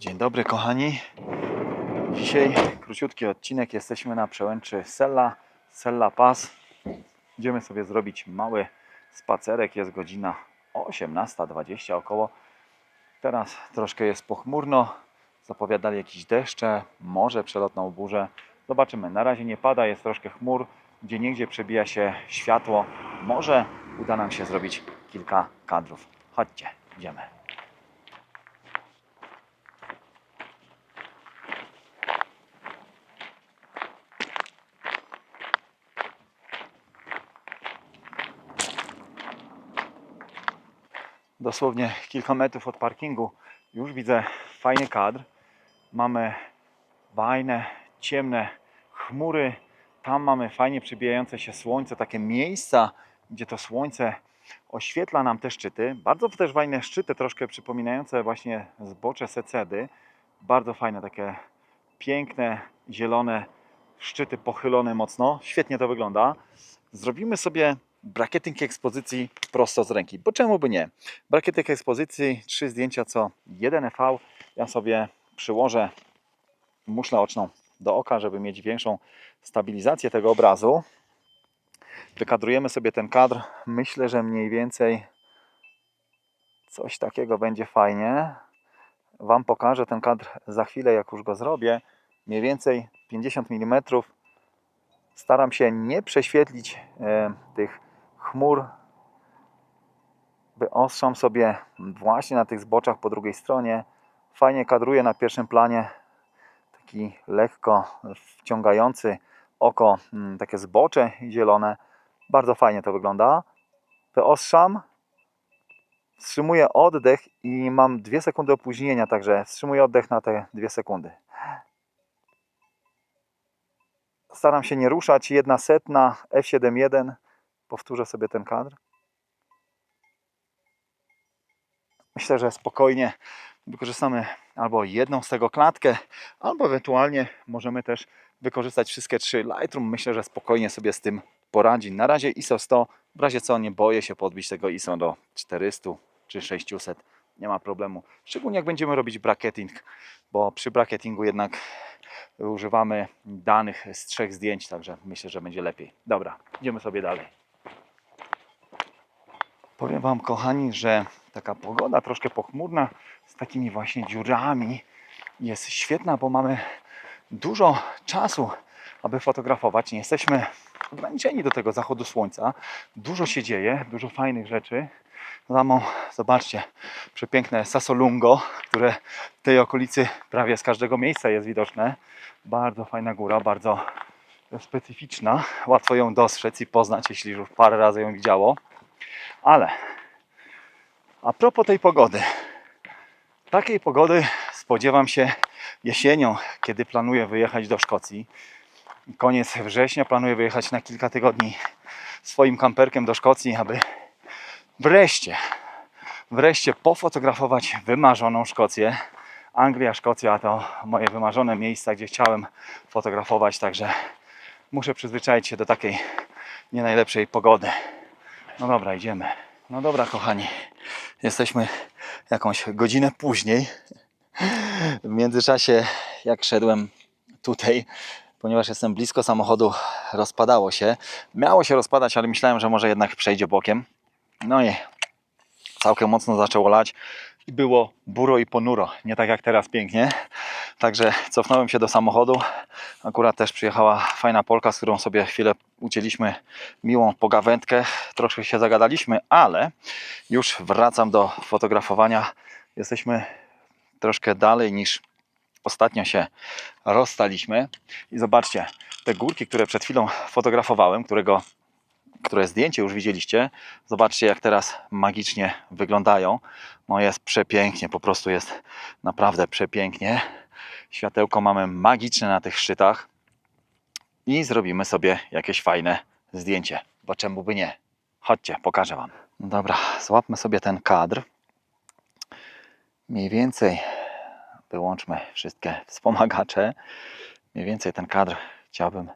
Dzień dobry kochani. Dzisiaj króciutki odcinek. Jesteśmy na przełęczy Sella, Sella Pass. Idziemy sobie zrobić mały spacerek. Jest godzina 18.20 około. Teraz troszkę jest pochmurno. Zapowiadali jakieś deszcze, może przelotną burzę. Zobaczymy. Na razie nie pada, jest troszkę chmur. Gdzie niegdzie przebija się światło. Może uda nam się zrobić kilka kadrów. Chodźcie, idziemy. Dosłownie kilka metrów od parkingu już widzę fajny kadr. Mamy fajne, ciemne chmury. Tam mamy fajnie przybijające się słońce, takie miejsca, gdzie to słońce oświetla nam te szczyty. Bardzo też fajne szczyty, troszkę przypominające właśnie zbocze Secedy. Bardzo fajne, takie piękne, zielone szczyty pochylone mocno. Świetnie to wygląda. Zrobimy sobie bracketing ekspozycji prosto z ręki, bo czemu by nie? Bracketing ekspozycji, trzy zdjęcia co 1 EV. Ja sobie przyłożę muszlę oczną do oka, żeby mieć większą stabilizację tego obrazu. Wykadrujemy sobie ten kadr. Myślę, że mniej więcej coś takiego będzie fajnie. Wam pokażę ten kadr za chwilę, jak już go zrobię. Mniej więcej 50 mm. Staram się nie prześwietlić e, tych chmur. Wyostrzam sobie właśnie na tych zboczach po drugiej stronie. Fajnie kadruje na pierwszym planie taki lekko wciągający oko, mm, takie zbocze zielone. Bardzo fajnie to wygląda. Wyostrzam, wstrzymuję oddech i mam 2 sekundy opóźnienia, także wstrzymuję oddech na te 2 sekundy. Staram się nie ruszać. Jedna setna F7.1. Powtórzę sobie ten kadr. Myślę, że spokojnie wykorzystamy albo jedną z tego klatkę, albo ewentualnie możemy też wykorzystać wszystkie trzy Lightroom. Myślę, że spokojnie sobie z tym poradzi. Na razie ISO 100, w razie co nie boję się podbić tego ISO do 400 czy 600. Nie ma problemu. Szczególnie jak będziemy robić bracketing, bo przy bracketingu jednak używamy danych z trzech zdjęć, także myślę, że będzie lepiej. Dobra, idziemy sobie dalej. Powiem Wam, kochani, że taka pogoda troszkę pochmurna z takimi właśnie dziurami jest świetna, bo mamy dużo czasu, aby fotografować. Nie jesteśmy ograniczeni do tego zachodu słońca. Dużo się dzieje, dużo fajnych rzeczy. Samo, zobaczcie, przepiękne Sasolungo, które w tej okolicy prawie z każdego miejsca jest widoczne. Bardzo fajna góra, bardzo specyficzna. Łatwo ją dostrzec i poznać, jeśli już parę razy ją widziało. Ale a propos tej pogody. Takiej pogody spodziewam się jesienią, kiedy planuję wyjechać do Szkocji. Koniec września planuję wyjechać na kilka tygodni swoim kamperkiem do Szkocji, aby wreszcie, wreszcie pofotografować wymarzoną Szkocję. Anglia, Szkocja to moje wymarzone miejsca, gdzie chciałem fotografować, także muszę przyzwyczaić się do takiej nie najlepszej pogody. No dobra, idziemy. No dobra, kochani, jesteśmy jakąś godzinę później. W międzyczasie, jak szedłem tutaj, ponieważ jestem blisko samochodu, rozpadało się. Miało się rozpadać, ale myślałem, że może jednak przejdzie bokiem. No i całkiem mocno zaczęło lać i było buro i ponuro, nie tak jak teraz pięknie. Także cofnąłem się do samochodu. Akurat też przyjechała fajna Polka, z którą sobie chwilę ucięliśmy miłą pogawędkę. Troszkę się zagadaliśmy, ale już wracam do fotografowania. Jesteśmy troszkę dalej niż ostatnio się rozstaliśmy. I zobaczcie, te górki, które przed chwilą fotografowałem, którego które zdjęcie już widzieliście. Zobaczcie, jak teraz magicznie wyglądają. No jest przepięknie, po prostu jest naprawdę przepięknie. Światełko mamy magiczne na tych szczytach. I zrobimy sobie jakieś fajne zdjęcie, bo czemu by nie? Chodźcie, pokażę Wam. No Dobra, złapmy sobie ten kadr. Mniej więcej wyłączmy wszystkie wspomagacze. Mniej więcej ten kadr chciałbym,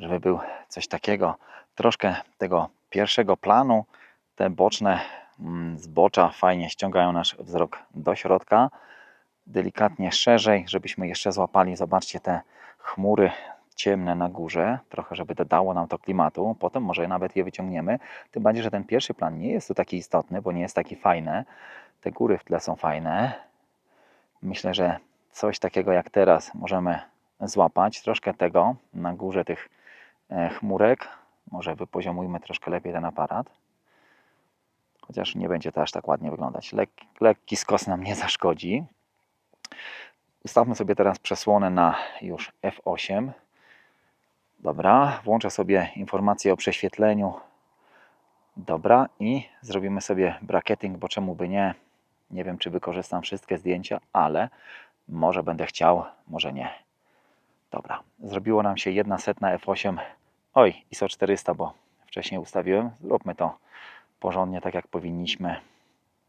żeby był coś takiego, troszkę tego pierwszego planu. Te boczne mm, zbocza fajnie ściągają nasz wzrok do środka. delikatnie szerzej, żebyśmy jeszcze złapali, zobaczcie te chmury ciemne na górze, trochę żeby dodało nam to klimatu, potem może nawet je wyciągniemy, tym bardziej, że ten pierwszy plan nie jest tu taki istotny, bo nie jest taki fajny, te góry w tle są fajne, myślę, że coś takiego jak teraz możemy złapać, troszkę tego na górze tych e, chmurek, może wypoziomujmy troszkę lepiej ten aparat, chociaż nie będzie to aż tak ładnie wyglądać, Lek, lekki skos nam nie zaszkodzi, Ustawmy sobie teraz przesłonę na już F8. Dobra, włączę sobie informację o prześwietleniu. Dobra, i zrobimy sobie bracketing, bo czemu by nie? Nie wiem, czy wykorzystam wszystkie zdjęcia, ale może będę chciał, może nie. Dobra, zrobiło nam się jedna setna F8. Oj, ISO 400, bo wcześniej ustawiłem. Zróbmy to porządnie, tak jak powinniśmy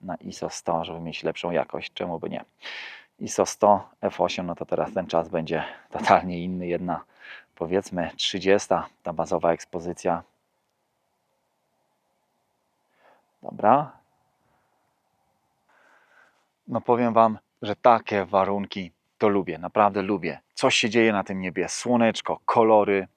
na ISO 100, żeby mieć lepszą jakość. Czemu by nie? ISO 100 F8, no to teraz ten czas będzie totalnie inny. Jedna, powiedzmy 30, ta bazowa ekspozycja. Dobra. No powiem Wam, że takie warunki to lubię, naprawdę lubię. Coś się dzieje na tym niebie, słoneczko, kolory,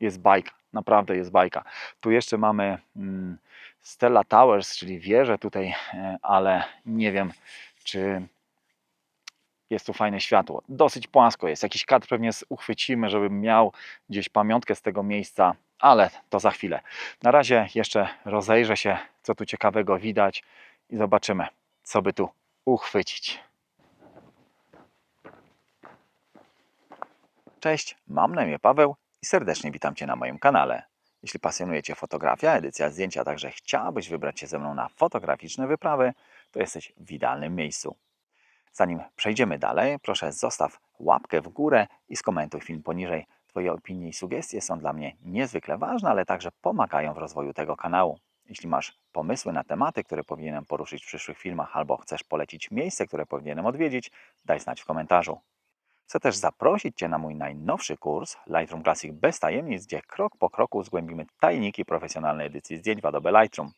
jest bajka, naprawdę jest bajka. Tu jeszcze mamy mm, Stella Towers, czyli wieżę tutaj, e, ale nie wiem, czy jest tu fajne światło. Dosyć płasko jest. Jakiś kadr pewnie uchwycimy, żebym miał gdzieś pamiątkę z tego miejsca, ale to za chwilę. Na razie jeszcze rozejrzę się, co tu ciekawego widać i zobaczymy, co by tu uchwycić. Cześć, mam na imię Paweł i serdecznie witam Cię na moim kanale. Jeśli pasjonuje Cię fotografia, edycja zdjęcia, a także chciałbyś wybrać się ze mną na fotograficzne wyprawy, to jesteś w idealnym miejscu. Zanim przejdziemy dalej, proszę zostaw łapkę w górę i skomentuj film poniżej. Twoje opinie i sugestie są dla mnie niezwykle ważne, ale także pomagają w rozwoju tego kanału. Jeśli masz pomysły na tematy, które powinienem poruszyć w przyszłych filmach, albo chcesz polecić miejsce, które powinienem odwiedzić, daj znać w komentarzu. Chcę też zaprosić Cię na mój najnowszy kurs Lightroom Classic bez tajemnic, gdzie krok po kroku zgłębimy tajniki profesjonalnej edycji zdjęć w Adobe Lightroom.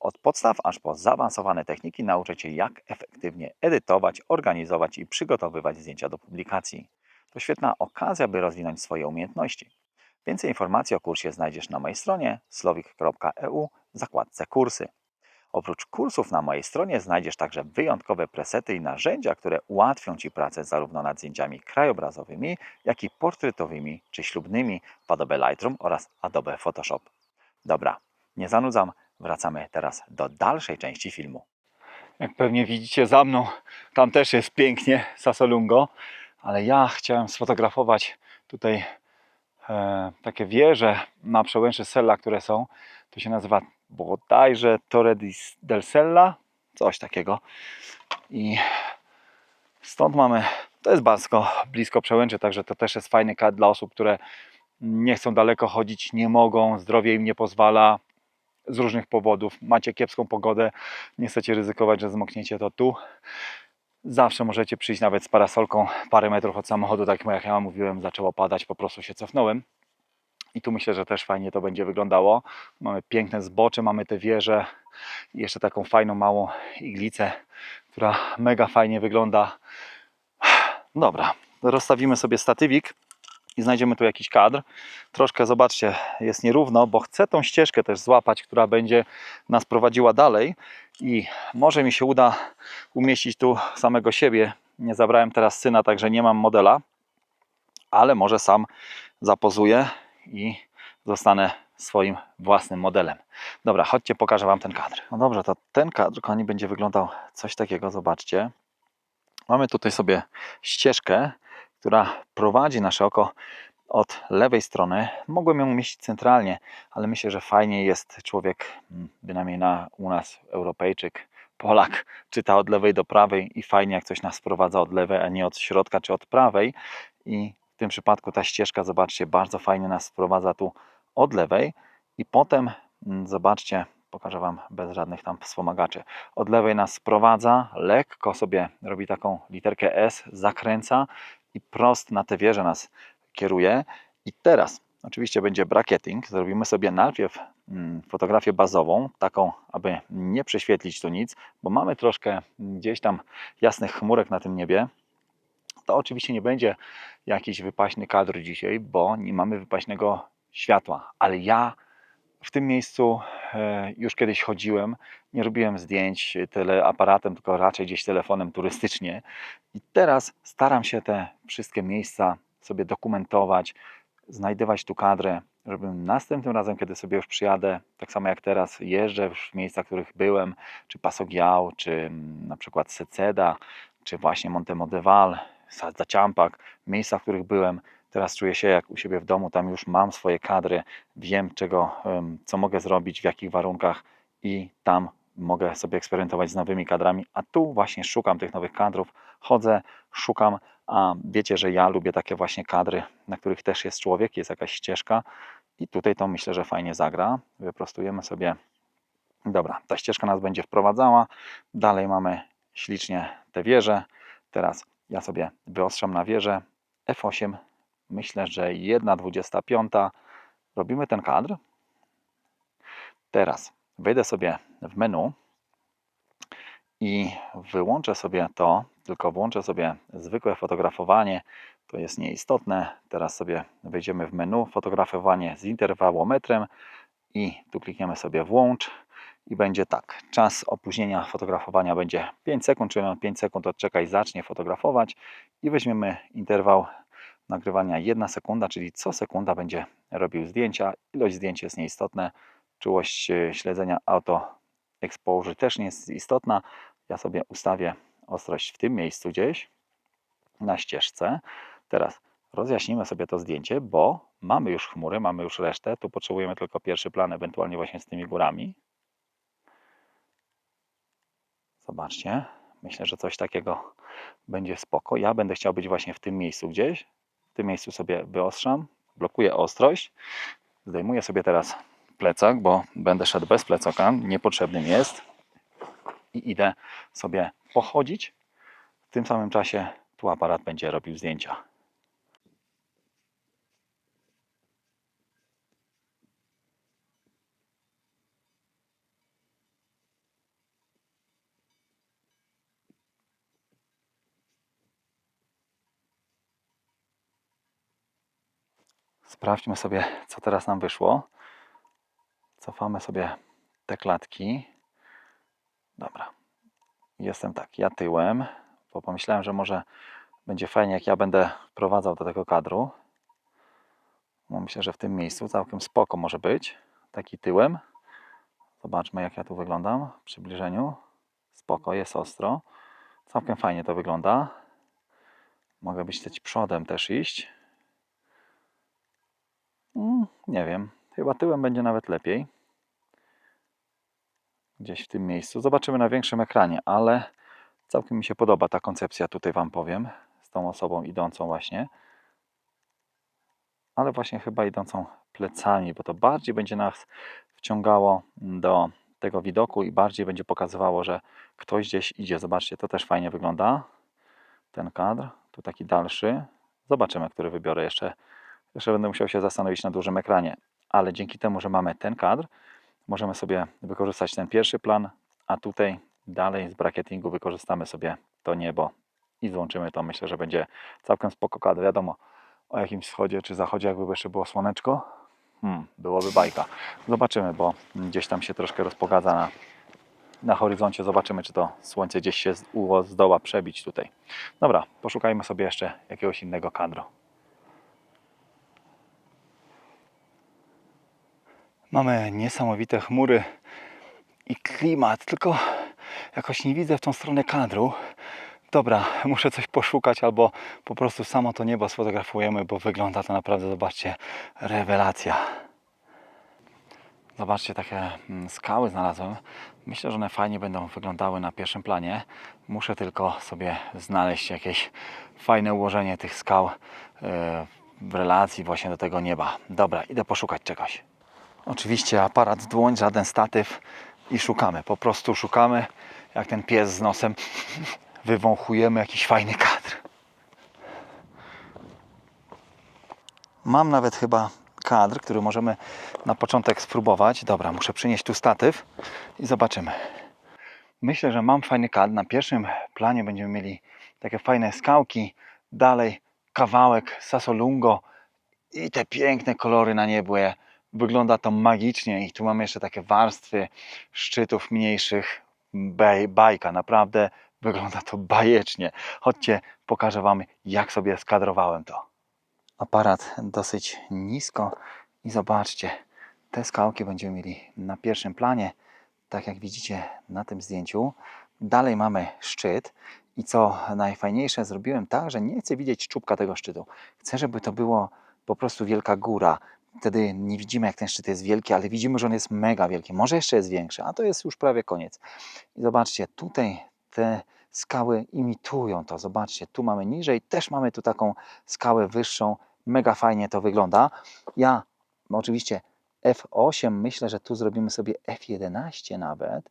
Od podstaw aż po zaawansowane techniki nauczę Cię, jak efektywnie edytować, organizować i przygotowywać zdjęcia do publikacji. To świetna okazja, by rozwinąć swoje umiejętności. Więcej informacji o kursie znajdziesz na mojej stronie slowik.eu w zakładce kursy. Oprócz kursów na mojej stronie znajdziesz także wyjątkowe presety i narzędzia, które ułatwią Ci pracę zarówno nad zdjęciami krajobrazowymi, jak i portretowymi czy ślubnymi w Adobe Lightroom oraz Adobe Photoshop. Dobra, nie zanudzam, wracamy teraz do dalszej części filmu. Jak pewnie widzicie za mną, tam też jest pięknie Sasolungo, ale ja chciałem sfotografować tutaj e, takie wieże na przełęczy Sella, które są. To się nazywa bodajże Torre del Sella, coś takiego. I stąd mamy, to jest bardzo blisko przełęczy, także to też jest fajny kadr dla osób, które nie chcą daleko chodzić, nie mogą, zdrowie im nie pozwala z różnych powodów. Macie kiepską pogodę, nie chcecie ryzykować, że zmokniecie to tu. Zawsze możecie przyjść nawet z parasolką parę metrów od samochodu, tak jak ja mówiłem, zaczęło padać, po prostu się cofnąłem. I tu myślę, że też fajnie to będzie wyglądało. Mamy piękne zbocze, mamy te wieże i jeszcze taką fajną małą iglicę, która mega fajnie wygląda. Dobra, rozstawimy sobie statywik i znajdziemy tu jakiś kadr. Troszkę zobaczcie, jest nierówno, bo chcę tą ścieżkę też złapać, która będzie nas prowadziła dalej i może mi się uda umieścić tu samego siebie. Nie zabrałem teraz syna, także nie mam modela, ale może sam zapozuję i zostanę swoim własnym modelem. Dobra, chodźcie, pokażę Wam ten kadr. No dobrze, to ten kadr, kochani, będzie wyglądał coś takiego, zobaczcie. Mamy tutaj sobie ścieżkę, która prowadzi nasze oko od lewej strony. Mogłem ją umieścić centralnie, ale myślę, że fajnie jest człowiek, mm, bynajmniej na, u nas Europejczyk, Polak, czyta od lewej do prawej i fajnie jak coś nas prowadza od lewej, a nie od środka czy od prawej. I w tym przypadku ta ścieżka, zobaczcie, bardzo fajnie nas wprowadza tu od lewej i potem, mm, zobaczcie, pokażę Wam bez żadnych tam wspomagaczy. Od lewej nas sprowadza, lekko sobie robi taką literkę S, zakręca i prost na te wieże nas kieruje. I teraz oczywiście będzie bracketing. Zrobimy sobie najpierw mm, fotografię bazową, taką, aby nie prześwietlić tu nic, bo mamy troszkę gdzieś tam jasnych chmurek na tym niebie. To oczywiście nie będzie jakiś wypaśny kadr dzisiaj, bo nie mamy wypaśnego światła, ale ja w tym miejscu e, już kiedyś chodziłem, nie robiłem zdjęć teleaparatem, tylko raczej gdzieś telefonem turystycznie. I teraz staram się te wszystkie miejsca sobie dokumentować, znajdywać tu kadrę, żebym następnym razem, kiedy sobie już przyjadę, tak samo jak teraz jeżdżę w miejscach, w których byłem, czy Pasogiał, czy mm, na przykład Seceda, czy właśnie Montemodeval, Sadza Ciampak, miejsca, w których byłem, teraz czuję się jak u siebie w domu, tam już mam swoje kadry, wiem czego, co mogę zrobić, w jakich warunkach i tam mogę sobie eksperymentować z nowymi kadrami, a tu właśnie szukam tych nowych kadrów, chodzę, szukam, a wiecie, że ja lubię takie właśnie kadry, na których też jest człowiek, jest jakaś ścieżka i tutaj to myślę, że fajnie zagra. Wyprostujemy sobie. Dobra, ta ścieżka nas będzie wprowadzała. Dalej mamy ślicznie te wieże. Teraz ja sobie wyostrzam na wieżę F8. Myślę, że 1,25. Robimy ten kadr. Teraz wejdę sobie w menu i wyłączę sobie to, tylko włączę sobie zwykłe fotografowanie. To jest nieistotne. Teraz sobie wejdziemy w menu fotografowanie z interwałometrem i tu klikniemy sobie włącz i będzie tak. Czas opóźnienia fotografowania będzie 5 sekund, czyli on 5 sekund odczeka i zacznie fotografować i weźmiemy interwał nagrywania 1 sekunda, czyli co sekunda będzie robił zdjęcia. Ilość zdjęć jest nieistotne. Czułość e, śledzenia auto exposure też nie jest istotna. Ja sobie ustawię ostrość w tym miejscu gdzieś na ścieżce. Teraz rozjaśnimy sobie to zdjęcie, bo mamy już chmury, mamy już resztę. Tu potrzebujemy tylko pierwszy plan, ewentualnie właśnie z tymi górami. Zobaczcie. Myślę, że coś takiego będzie spoko. Ja będę chciał być właśnie w tym miejscu gdzieś. W tym miejscu sobie wyostrzam, blokuję ostrość. Zdejmuję sobie teraz plecak, bo będę szedł bez plecaka, niepotrzebny mi jest. I idę sobie pochodzić. W tym samym czasie tu aparat będzie robił zdjęcia. Sprawdźmy sobie, co teraz nam wyszło. Cofamy sobie te klatki. Dobra. Jestem tak, ja tyłem, bo pomyślałem, że może będzie fajnie, jak ja będę wprowadzał do tego kadru. No myślę, że w tym miejscu całkiem spoko może być. Taki tyłem. Zobaczmy, jak ja tu wyglądam w przybliżeniu. Spoko, jest ostro. Całkiem fajnie to wygląda. Mogę być też przodem też iść. Nie wiem. Chyba tyłem będzie nawet lepiej. Gdzieś w tym miejscu. Zobaczymy na większym ekranie, ale całkiem mi się podoba ta koncepcja, tutaj Wam powiem, z tą osobą idącą właśnie. Ale właśnie chyba idącą plecami, bo to bardziej będzie nas wciągało do tego widoku i bardziej będzie pokazywało, że ktoś gdzieś idzie. Zobaczcie, to też fajnie wygląda. Ten kadr, tu taki dalszy. Zobaczymy, który wybiorę jeszcze. Jeszcze będę musiał się zastanowić na dużym ekranie, ale dzięki temu, że mamy ten kadr, możemy sobie wykorzystać ten pierwszy plan, a tutaj dalej z bracketingu wykorzystamy sobie to niebo i złączymy to. Myślę, że będzie całkiem spoko kadr. Wiadomo, o jakimś wschodzie czy zachodzie, jakby jeszcze było słoneczko, hmm, byłoby bajka. Zobaczymy, bo gdzieś tam się troszkę rozpogadza na, na horyzoncie. Zobaczymy, czy to słońce gdzieś się zdoła przebić tutaj. Dobra, poszukajmy sobie jeszcze jakiegoś innego kadru. Mamy niesamowite chmury i klimat, tylko jakoś nie widzę w tą stronę kadru. Dobra, muszę coś poszukać albo po prostu samo to niebo sfotografujemy, bo wygląda to naprawdę, zobaczcie, rewelacja. Zobaczcie, takie mm, skały znalazłem. Myślę, że one fajnie będą wyglądały na pierwszym planie. Muszę tylko sobie znaleźć jakieś fajne ułożenie tych skał e, w relacji właśnie do tego nieba. Dobra, idę poszukać czegoś. Oczywiście aparat w dłoń, żaden statyw i szukamy. Po prostu szukamy, jak ten pies z nosem. Wywąchujemy jakiś fajny kadr. Mam nawet chyba kadr, który możemy na początek spróbować. Dobra, muszę przynieść tu statyw i zobaczymy. Myślę, że mam fajny kadr. Na pierwszym planie będziemy mieli takie fajne skałki, dalej kawałek Sasolungo i te piękne kolory na niebie. Wygląda to magicznie i tu mamy jeszcze takie warstwy szczytów mniejszych. Baj, bajka, naprawdę wygląda to bajecznie. Chodźcie, pokażę Wam, jak sobie skadrowałem to. Aparat dosyć nisko i zobaczcie, te skałki będziemy mieli na pierwszym planie, tak jak widzicie na tym zdjęciu. Dalej mamy szczyt i co najfajniejsze, zrobiłem tak, że nie chcę widzieć czubka tego szczytu. Chcę, żeby to było po prostu wielka góra. Wtedy nie widzimy, jak ten szczyt jest wielki, ale widzimy, że on jest mega wielki. Może jeszcze jest większy, a to jest już prawie koniec. I zobaczcie, tutaj te skały imitują to. Zobaczcie, tu mamy niżej, też mamy tu taką skałę wyższą. Mega fajnie to wygląda. Ja no oczywiście F8, myślę, że tu zrobimy sobie F11 nawet.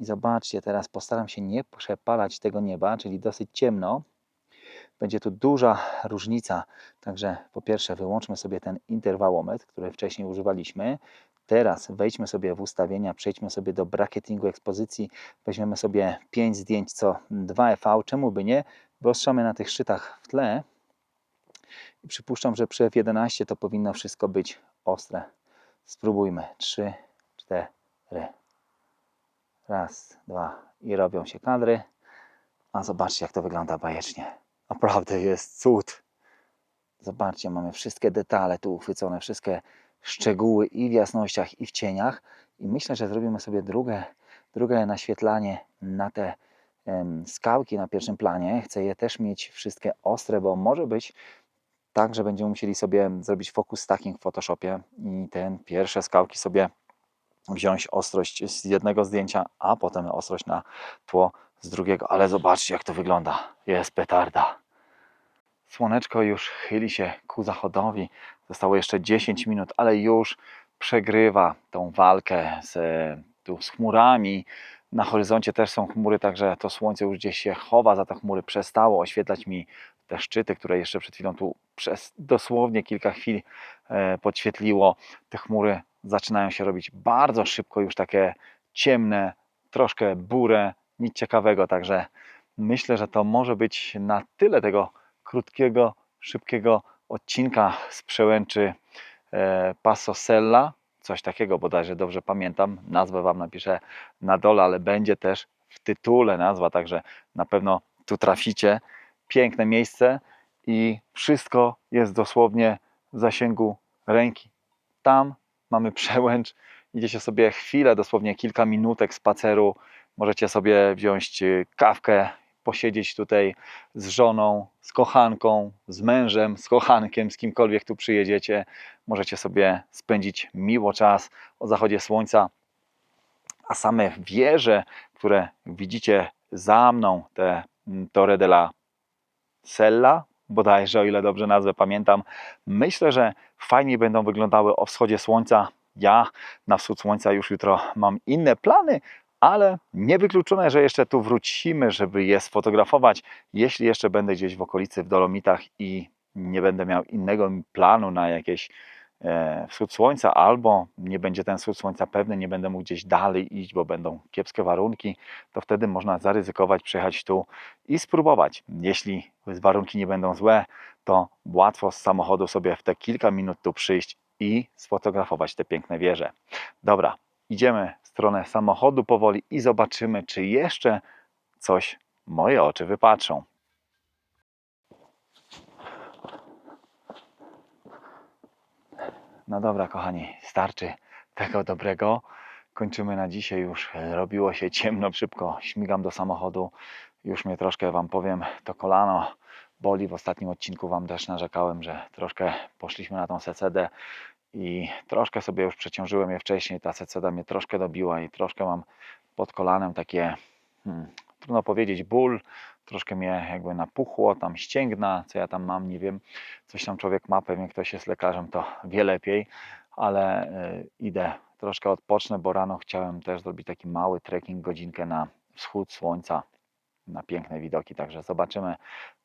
I zobaczcie, teraz postaram się nie przepalać tego nieba, czyli dosyć ciemno. Będzie tu duża różnica, także po pierwsze wyłączmy sobie ten interwałometr, który wcześniej używaliśmy. Teraz wejdźmy sobie w ustawienia, przejdźmy sobie do bracketingu ekspozycji, weźmiemy sobie 5 zdjęć co 2 EV, czemu by nie? Wyostrzamy na tych szczytach w tle i przypuszczam, że przy F11 to powinno wszystko być ostre. Spróbujmy. 3, 4. Raz, dwa i robią się kadry. A zobaczcie, jak to wygląda bajecznie. Naprawdę jest cud. Zobaczcie, mamy wszystkie detale tu uchwycone, wszystkie szczegóły i w jasnościach, i w cieniach. I myślę, że zrobimy sobie drugie, drugie naświetlanie na te skałki na pierwszym planie. Chcę je też mieć wszystkie ostre, bo może być tak, że będziemy musieli sobie zrobić focus stacking w Photoshopie i te pierwsze skałki sobie wziąć ostrość z jednego zdjęcia, a potem ostrość na tło z drugiego. Ale zobaczcie, jak to wygląda. Jest petarda. Słoneczko już chyli się ku zachodowi. Zostało jeszcze 10 minut, ale już przegrywa tą walkę z, tu z chmurami. Na horyzoncie też są chmury, także to słońce już gdzieś się chowa za te chmury. Przestało oświetlać mi te szczyty, które jeszcze przed chwilą tu przez dosłownie kilka chwil e, podświetliło. Te chmury zaczynają się robić bardzo szybko, już takie ciemne, troszkę burę, nic ciekawego. Także myślę, że to może być na tyle tego krótkiego, szybkiego odcinka z przełęczy e, Passo Sella. Coś takiego bodajże dobrze pamiętam. Nazwę Wam napiszę na dole, ale będzie też w tytule nazwa, także na pewno tu traficie. Piękne miejsce i wszystko jest dosłownie w zasięgu ręki. Tam mamy przełęcz, idziecie sobie chwilę, dosłownie kilka minutek spaceru, możecie sobie wziąć y, kawkę, posiedzieć tutaj z żoną, z kochanką, z mężem, z kochankiem, z kimkolwiek tu przyjedziecie. Możecie sobie spędzić miło czas o zachodzie słońca. A same wieże, które widzicie za mną, te mm, Torre della Sella, bodajże, o ile dobrze nazwę pamiętam. Myślę, że fajnie będą wyglądały o wschodzie słońca. Ja na wschód słońca już jutro mam inne plany, ale niewykluczone, że jeszcze tu wrócimy, żeby je sfotografować, jeśli jeszcze będę gdzieś w okolicy w Dolomitach i nie będę miał innego planu na jakieś e, wschód słońca, albo nie będzie ten wschód słońca pewny, nie będę mógł gdzieś dalej iść, bo będą kiepskie warunki, to wtedy można zaryzykować, przyjechać tu i spróbować. Jeśli warunki nie będą złe, to łatwo z samochodu sobie w te kilka minut tu przyjść i sfotografować te piękne wieże. Dobra, idziemy w stronę samochodu powoli i zobaczymy, czy jeszcze coś moje oczy wypatrzą. No dobra, kochani, starczy tego dobrego. Kończymy na dzisiaj już. Robiło się ciemno, szybko śmigam do samochodu. Już mnie troszkę Wam powiem, to kolano boli. W ostatnim odcinku Wam też narzekałem, że troszkę poszliśmy na tą secedę i troszkę sobie już przeciążyłem je wcześniej. Ta seceda mnie troszkę dobiła i troszkę mam pod kolanem takie, hmm, trudno powiedzieć, ból. Troszkę mnie jakby napuchło, tam ścięgna, co ja tam mam, nie wiem. Coś tam człowiek ma, pewnie ktoś jest lekarzem, to wie lepiej, ale y, idę troszkę odpocznę, bo rano chciałem też zrobić taki mały trekking, godzinkę na wschód słońca, na piękne widoki, także zobaczymy,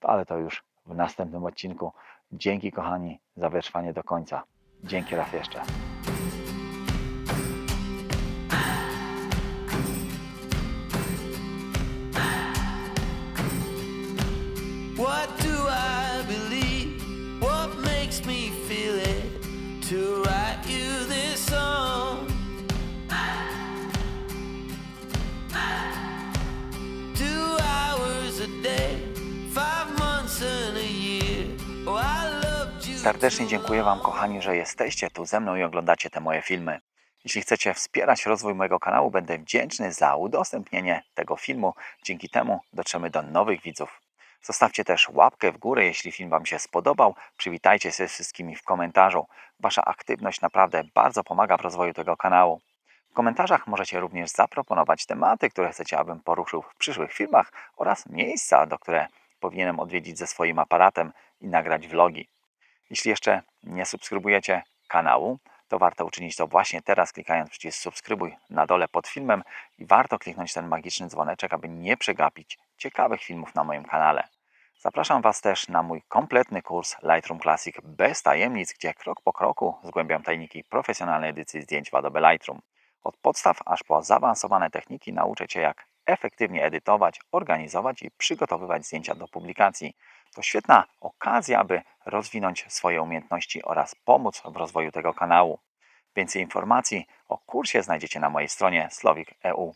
ale to już w następnym odcinku. Dzięki kochani za wytrwanie do końca. Dzięki raz jeszcze. What Serdecznie dziękuję Wam, kochani, że jesteście tu ze mną i oglądacie te moje filmy. Jeśli chcecie wspierać rozwój mojego kanału, będę wdzięczny za udostępnienie tego filmu. Dzięki temu dotrzemy do nowych widzów. Zostawcie też łapkę w górę, jeśli film Wam się spodobał. Przywitajcie się z wszystkimi w komentarzu. Wasza aktywność naprawdę bardzo pomaga w rozwoju tego kanału. W komentarzach możecie również zaproponować tematy, które chcecie, abym poruszył w przyszłych filmach oraz miejsca, do które powinienem odwiedzić ze swoim aparatem i nagrać vlogi. Jeśli jeszcze nie subskrybujecie kanału, to warto uczynić to właśnie teraz, klikając przycisk subskrybuj na dole pod filmem i warto kliknąć ten magiczny dzwoneczek, aby nie przegapić ciekawych filmów na moim kanale. Zapraszam Was też na mój kompletny kurs Lightroom Classic bez tajemnic, gdzie krok po kroku zgłębiam tajniki profesjonalnej edycji zdjęć w Adobe Lightroom. Od podstaw aż po zaawansowane techniki nauczę Cię, jak efektywnie edytować, organizować i przygotowywać zdjęcia do publikacji. To świetna okazja, aby rozwinąć swoje umiejętności oraz pomóc w rozwoju tego kanału. Więcej informacji o kursie znajdziecie na mojej stronie Slovik.eu.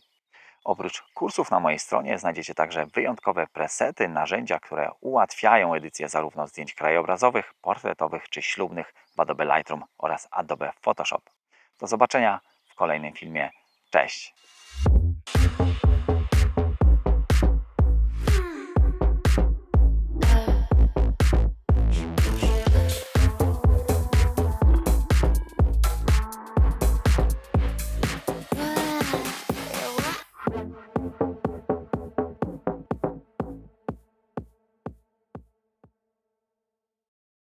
Oprócz kursów na mojej stronie znajdziecie także wyjątkowe presety, narzędzia, które ułatwiają edycję zarówno zdjęć krajobrazowych, portretowych czy ślubnych w Adobe Lightroom oraz Adobe Photoshop. Do zobaczenia w kolejnym filmie. Cześć!